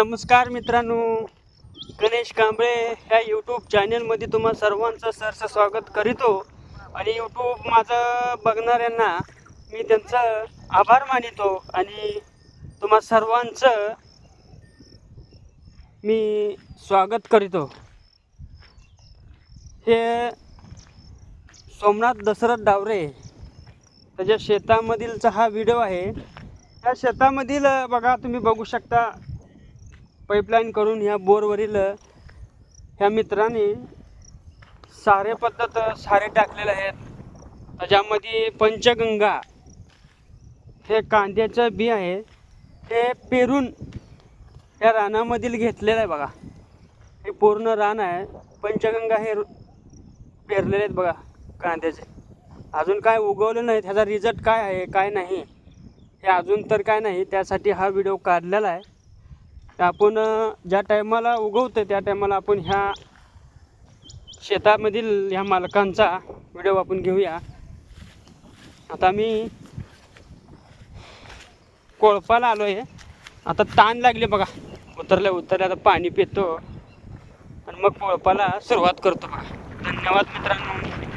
नमस्कार मित्रांनो गणेश कांबळे ह्या यूट्यूब चॅनलमध्ये तुम्हा सर्वांचं सरचं स्वागत करीतो. आणि यूट्यूब माझं बघणाऱ्यांना मी त्यांचं आभार मानितो. आणि तुम्हा सर्वांचं मी स्वागत करीतो. हे सोमनाथ दशरथ डावरे त्याच्या शेतामधीलचा हा व्हिडिओ आहे. या शेतामधील बघा तुम्ही बघू शकता पाईपलाईन करून ह्या बोरवरील ह्या मित्राने सारे पद्धत सारे टाकलेले आहेत. त्याच्यामध्ये पंचगंगा हे कांद्याचं बी आहे हे पेरून ह्या रानामधील घेतलेलं आहे बघा. हे पूर्ण रान आहे. पंचगंगा हे रु- पेरलेले आहेत बघा कांद्याचे. अजून काय उगवलं नाही त्याचा रिझल्ट काय आहे काय नाही हे अजून तर काय नाही त्यासाठी हा व्हिडिओ काढलेला आहे. तर आपण ज्या टायमाला उगवतं त्या टायमाला आपण ह्या शेतामधील ह्या मालकांचा व्हिडिओ आपण घेऊया. आता मी कोळपाला आलो आहे आता ताण लागले बघा. उतरल्या उतरल्या आता पाणी पितो. आणि मग कोळपाला सुरुवात करतो बघा. धन्यवाद मित्रांनो.